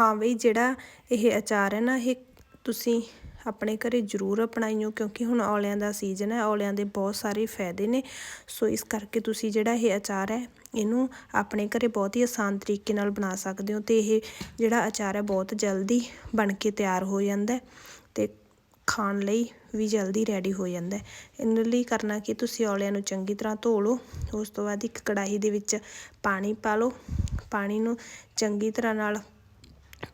ਹਾਂ ਬਈ ਜਿਹੜਾ ਇਹ ਅਚਾਰ ਹੈ ਨਾ, ਇਹ ਤੁਸੀਂ ਆਪਣੇ ਘਰੇ ਜ਼ਰੂਰ ਅਪਣਾਈਓ ਕਿਉਂਕਿ ਹੁਣ ਔਲਿਆਂ ਦਾ ਸੀਜ਼ਨ ਹੈ, ਔਲਿਆਂ ਦੇ ਬਹੁਤ ਸਾਰੇ ਫਾਇਦੇ ਨੇ। ਸੋ ਇਸ ਕਰਕੇ ਤੁਸੀਂ ਜਿਹੜਾ ਇਹ ਅਚਾਰ ਹੈ, ਇਹਨੂੰ ਆਪਣੇ ਘਰੇ ਬਹੁਤ ਹੀ ਆਸਾਨ ਤਰੀਕੇ ਨਾਲ ਬਣਾ ਸਕਦੇ ਹੋ ਤੇ ਇਹ ਜਿਹੜਾ ਅਚਾਰ ਹੈ ਬਹੁਤ ਜਲਦੀ ਬਣ ਕੇ ਤਿਆਰ ਹੋ ਜਾਂਦਾ ਹੈ ਤੇ ਖਾਣ ਲਈ ਵੀ ਜਲਦੀ ਰੈਡੀ ਹੋ ਜਾਂਦਾ ਹੈ। ਇਹਨਾਂ ਲਈ ਕਰਨਾ ਕਿ ਤੁਸੀਂ ਔਲਿਆਂ ਨੂੰ ਚੰਗੀ ਤਰ੍ਹਾਂ ਧੋ ਲਓ, ਉਸ ਤੋਂ ਬਾਅਦ ਇੱਕ ਕੜਾਹੀ ਦੇ ਵਿੱਚ ਪਾਣੀ ਪਾ ਲਓ। ਪਾਣੀ ਨੂੰ ਚੰਗੀ ਤਰ੍ਹਾਂ ਨਾਲ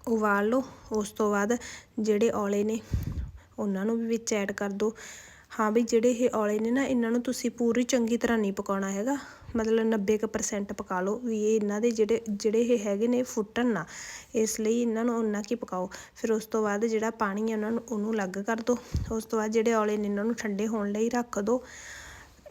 ਉਬਾਲ। ਲਓ ਉਸ ਤੋਂ ਬਾਅਦ ਜਿਹੜੇ ਔਲੇ ਨੇ, ਉਹਨਾਂ ਨੂੰ ਵੀ ਵਿੱਚ ਐਡ ਕਰ ਦਿਓ। ਹਾਂ ਵੀ ਜਿਹੜੇ ਇਹ ਔਲੇ ਨੇ ਨਾ, ਇਹਨਾਂ ਨੂੰ ਤੁਸੀਂ ਪੂਰੀ ਚੰਗੀ ਤਰ੍ਹਾਂ ਨਹੀਂ ਪਕਾਉਣਾ ਹੈਗਾ। ਮਤਲਬ 90% ਪਕਾ ਲਓ ਵੀ ਇਹ ਇਹਨਾਂ ਦੇ ਜਿਹੜੇ ਜਿਹੜੇ ਇਹ ਹੈਗੇ ਨੇ, ਫੁੱਟਣ ਨਾ। ਇਸ ਲਈ ਇਹਨਾਂ ਨੂੰ ਉਨਾ ਕੀ ਪਕਾਓ। ਫਿਰ ਉਸ ਤੋਂ ਬਾਅਦ ਜਿਹੜਾ ਪਾਣੀ ਹੈ, ਉਹਨਾਂ ਨੂੰ, ਉਹਨੂੰ ਅਲੱਗ ਕਰ ਦਿਓ। ਉਸ ਤੋਂ ਬਾਅਦ ਜਿਹੜੇ ਔਲੇ ਨੇ, ਇਹਨਾਂ ਨੂੰ ਠੰਡੇ ਹੋਣ ਲਈ ਰੱਖ ਦਿਓ।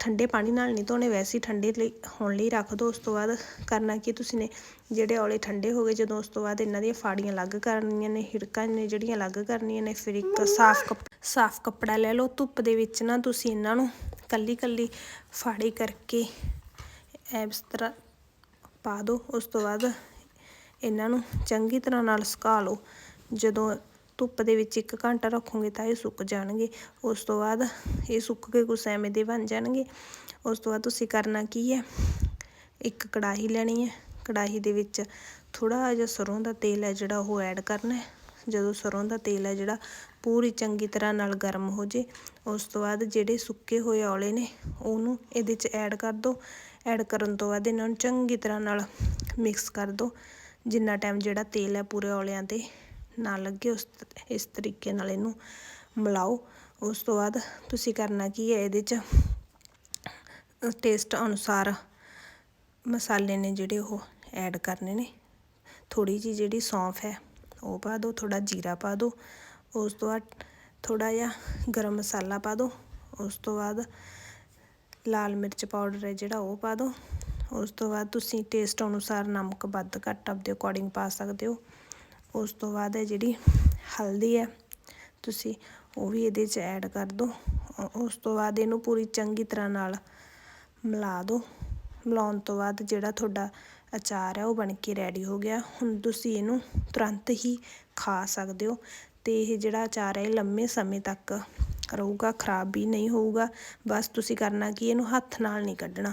ਠੰਡੇ ਪਾਣੀ ਨਾਲ ਨਹੀਂ ਧੋਣੇ, ਵੈਸੇ ਠੰਡੇ ਲਈ, ਹੋਣ ਲਈ ਰੱਖ ਦਿਓ ਉਸ ਤੋਂ ਬਾਅਦ ਕਰਨਾ ਕੀ ਤੁਸੀਂ ਨੇ, ਜਿਹੜੇ ਔਲੇ ਠੰਡੇ ਹੋ ਗਏ, ਜਦੋਂ ਉਸ ਤੋਂ ਬਾਅਦ ਇਹਨਾਂ ਦੀਆਂ ਫਾੜੀਆਂ ਅਲੱਗ ਕਰਨੀਆਂ ਨੇ, ਹਿੜਕਾਂ ਨੇ ਜਿਹੜੀਆਂ ਅਲੱਗ ਕਰਨੀਆਂ ਨੇ, ਫਿਰ ਇੱਕ ਸਾਫ਼ ਕੱਪ, ਸਾਫ਼ ਕੱਪੜਾ ਲੈ ਲਓ। ਧੁੱਪ ਦੇ ਵਿੱਚ ਨਾ ਤੁਸੀਂ ਇਹਨਾਂ ਨੂੰ ਕੱਲੀ ਕੱਲੀ ਫਾੜੀ ਕਰਕੇ ਇਸ ਤਰ੍ਹਾਂ ਪਾ ਦਿਓ ਉਸ ਤੋਂ ਬਾਅਦ ਇਹਨਾਂ ਨੂੰ ਚੰਗੀ ਤਰ੍ਹਾਂ ਨਾਲ ਸੁਕਾ ਲਓ। ਜਦੋਂ ਧੁੱਪ ਦੇ ਵਿੱਚ ਇੱਕ ਘੰਟਾ ਰੱਖੋਗੇ ਤਾਂ ਇਹ ਸੁੱਕ ਜਾਣਗੇ। ਉਸ ਤੋਂ ਬਾਅਦ ਇਹ ਸੁੱਕ ਕੇ ਕੁਛ ਐਵੇਂ ਦੇ ਬਣ ਜਾਣਗੇ। ਉਸ ਤੋਂ ਬਾਅਦ ਤੁਸੀਂ ਕਰਨਾ ਕੀ ਹੈ? ਇੱਕ ਕੜਾਹੀ ਲੈਣੀ ਹੈ। ਕੜਾਹੀ ਦੇ ਵਿੱਚ ਥੋੜਾ ਜਿਹਾ ਸਰੋਂ ਦਾ ਤੇਲ ਹੈ ਜਿਹੜਾ ਉਹ ਐਡ ਕਰਨਾ ਹੈ। ਜਦੋਂ ਸਰੋਂ ਦਾ ਤੇਲ ਹੈ ਜਿਹੜਾ ਪੂਰੀ ਚੰਗੀ ਤਰ੍ਹਾਂ ਨਾਲ ਗਰਮ ਹੋ ਜੇ, ਉਸ ਤੋਂ ਬਾਅਦ ਜਿਹੜੇ ਸੁੱਕੇ ਹੋਏ ਔਲੇ ਨੇ ਉਹਨੂੰ ਇਹਦੇ 'ਚ ਐਡ ਕਰ ਦਿਓ ਐਡ ਕਰਨ ਤੋਂ ਬਾਅਦ ਇਹਨਾਂ ਨੂੰ ਚੰਗੀ ਤਰ੍ਹਾਂ ਨਾਲ ਮਿਕਸ ਕਰ ਦਿਓ ਜਿੰਨਾ ਟਾਈਮ ਜਿਹੜਾ ਤੇਲ ਹੈ ਪੂਰੇ ਔਲਿਆਂ 'ਤੇ ਨਾ ਲੱਗੇ ਉਸ ਇਸ ਤਰੀਕੇ ਨਾਲ ਇਹਨੂੰ ਮਿਲਾਓ। ਉਸ ਤੋਂ ਬਾਅਦ ਤੁਸੀਂ ਕਰਨਾ ਕੀ ਹੈ, ਇਹਦੇ 'ਚ ਟੇਸਟ ਅਨੁਸਾਰ ਮਸਾਲੇ ਨੇ ਜਿਹੜੇ ਉਹ ਐਡ ਕਰਨੇ ਨੇ। ਥੋੜੀ ਜਿਹੀ ਜਿਹੜੀ ਸੌਂਫ ਹੈ, ਉਹ ਪਾ ਦਿਓ ਥੋੜਾ ਜੀਰਾ ਪਾ ਦਿਓ। ਉਸ ਤੋਂ ਬਾਅਦ ਥੋੜਾ ਜਿਹਾ ਗਰਮ ਮਸਾਲਾ ਪਾ ਦਿਓ। ਉਸ ਤੋਂ ਬਾਅਦ ਲਾਲ ਮਿਰਚ ਪਾਊਡਰ ਹੈ ਜਿਹੜਾ, ਉਹ ਪਾ ਦਿਓ। ਉਸ ਤੋਂ ਬਾਅਦ ਤੁਸੀਂ ਟੇਸਟ ਅਨੁਸਾਰ ਨਮਕ ਵੱਧ ਘੱਟ ਆਪਦੇ ਅਕੋਰਡਿੰਗ ਪਾ ਸਕਦੇ ਹੋ। ਉਸ ਤੋਂ ਬਾਅਦ ਹੈ ਜਿਹੜੀ ਹਲਦੀ ਹੈ, ਤੁਸੀਂ ਉਹ ਵੀ ਇਹਦੇ 'ਚ ਐਡ ਕਰ ਦਿਓ ਉਸ ਤੋਂ ਬਾਅਦ ਇਹਨੂੰ ਪੂਰੀ ਚੰਗੀ ਤਰ੍ਹਾਂ ਨਾਲ ਮਿਲਾ ਦਿਓ ਮਿਲਾਉਣ ਤੋਂ ਬਾਅਦ ਜਿਹੜਾ ਤੁਹਾਡਾ ਅਚਾਰ ਹੈ, ਉਹ ਬਣ ਕੇ ਰੈਡੀ ਹੋ ਗਿਆ। ਹੁਣ ਤੁਸੀਂ ਇਹਨੂੰ ਤੁਰੰਤ ਹੀ ਖਾ ਸਕਦੇ ਹੋ ਤੇ ਇਹ ਜਿਹੜਾ ਅਚਾਰ ਹੈ, ਇਹ ਲੰਮੇ ਸਮੇਂ ਤੱਕ ਰਹੂਗਾ, ਖਰਾਬ ਵੀ ਨਹੀਂ ਹੋਊਗਾ। ਬਸ ਤੁਸੀਂ ਕਰਨਾ ਕਿ, ਇਹਨੂੰ ਹੱਥ ਨਾਲ ਨਹੀਂ ਕੱਢਣਾ।